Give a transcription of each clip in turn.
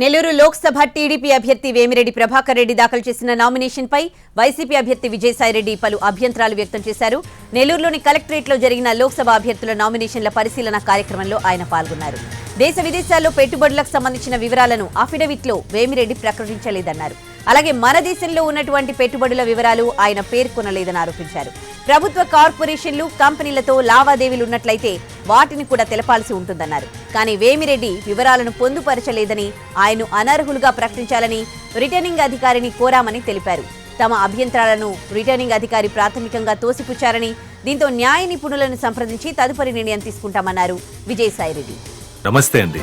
Nellore Lok Sabha TDP అభ్యర్థి వేమిరెడ్డి ప్రభాకర్ రెడ్డి దాఖలు చేసిన నామినేషన్ పై వైసీపీ అభ్యర్థి విజయసాయిరెడ్డి పలు అభ్యంతరాలు వ్యక్తం చేశారు. నెల్లూరులోని కలెక్టరేట్లో జరిగిన లోక్సభ అభ్యర్థుల నామినేషన్ల పరిశీలన కార్యక్రమంలో ఆయన పాల్గొన్నారు. దేశ విదేశాల్లో పెట్టుబడులకు సంబంధించిన వివరాలను అఫిడవిట్లో వేమిరెడ్డి ప్రకటించలేదన్నారు. అలాగే మన దేశంలో ఉన్నటువంటి పెట్టుబడుల వివరాలు ఆయన పేర్కొనలేదని ఆరోపించారు. ప్రభుత్వ కార్పొరేషన్లు కంపెనీలతో లావాదేవీలు ఉన్నట్లయితే వాటిని కూడా తెలపాల్సి ఉంటుందన్నారు. కానీ వేమిరెడ్డి వివరాలను పొందుపరచలేదని ఆయన్ను అనర్హులుగా ప్రకటించాలని రిటర్నింగ్ అధికారిని కోరామని తెలిపారు. తమ అభ్యంతరాలను రిటర్నింగ్ అధికారి ప్రాథమికంగా తోసిపుచ్చారని దీంతో న్యాయ నిపుణులను సంప్రదించి తదుపరి నిర్ణయం తీసుకుంటామన్నారు విజయసాయిరెడ్డి. నమస్తే అండి.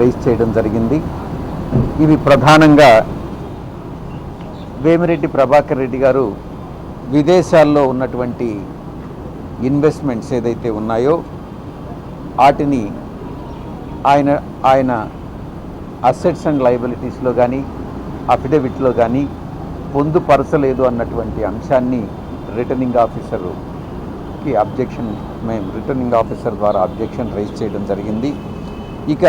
రైజ్ చేయడం జరిగింది. ఇవి ప్రధానంగా వేమిరెడ్డి ప్రభాకర్ రెడ్డి గారు విదేశాల్లో ఉన్నటువంటి ఇన్వెస్ట్మెంట్స్ ఏదైతే ఉన్నాయో వాటిని ఆయన ఆయన అసెట్స్ అండ్ లయబిలిటీస్లో కానీ అఫిడవిట్లో కానీ పొందుపరచలేదు అన్నటువంటి అంశాన్ని రిటర్నింగ్ ఆఫీసర్కి అబ్జెక్షన్ మేము రిటర్నింగ్ ఆఫీసర్ ద్వారా అబ్జెక్షన్ రైజ్ చేయడం జరిగింది. ఇక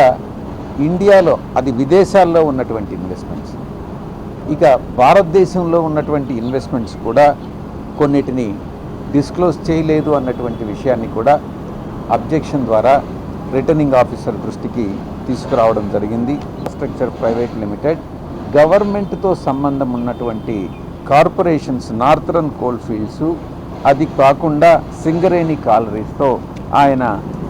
ఇండియాలో అది విదేశాల్లో ఉన్నటువంటి ఇన్వెస్ట్మెంట్స్ ఇక భారతదేశంలో ఉన్నటువంటి ఇన్వెస్ట్మెంట్స్ కూడా కొన్నిటిని డిస్క్లోజ్ చేయలేదు అన్నటువంటి విషయాన్ని కూడా అబ్జెక్షన్ ద్వారా రిటర్నింగ్ ఆఫీసర్ దృష్టికి తీసుకురావడం జరిగింది. స్ట్రక్చర్ ప్రైవేట్ లిమిటెడ్ గవర్నమెంట్తో సంబంధం ఉన్నటువంటి కార్పొరేషన్స్ నార్థరన్ కోల్ ఫీల్డ్స్ అది కాకుండా సింగరేణి కాలరీస్తో ఆయన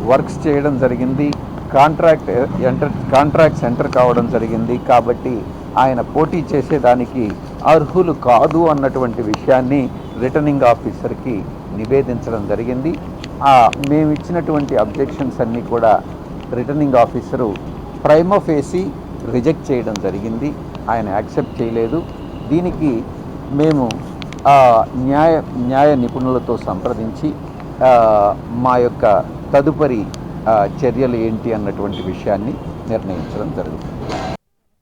వర్క్స్ చేయడం జరిగింది. కాంట్రాక్ట్ ఎంటర్ కాంట్రాక్ట్ సెంటర్ కావడం జరిగింది. కాబట్టి ఆయన పోటీ చేసేదానికి అర్హులు కాదు అన్నటువంటి విషయాన్ని రిటర్నింగ్ ఆఫీసర్కి నివేదించడం జరిగింది. ఆ మేము ఇచ్చినటువంటి అబ్జెక్షన్స్ అన్నీ కూడా రిటర్నింగ్ ఆఫీసరు ప్రైమోఫేసి రిజెక్ట్ చేయడం జరిగింది. ఆయన యాక్సెప్ట్ చేయలేదు. దీనికి మేము ఆ, న్యాయ న్యాయ నిపుణులతో సంప్రదించి మా యొక్క తదుపరి చర్యలు ఏంటి అన్నటువంటి విషయాన్ని నిర్ణయించడం జరుగుతుంది.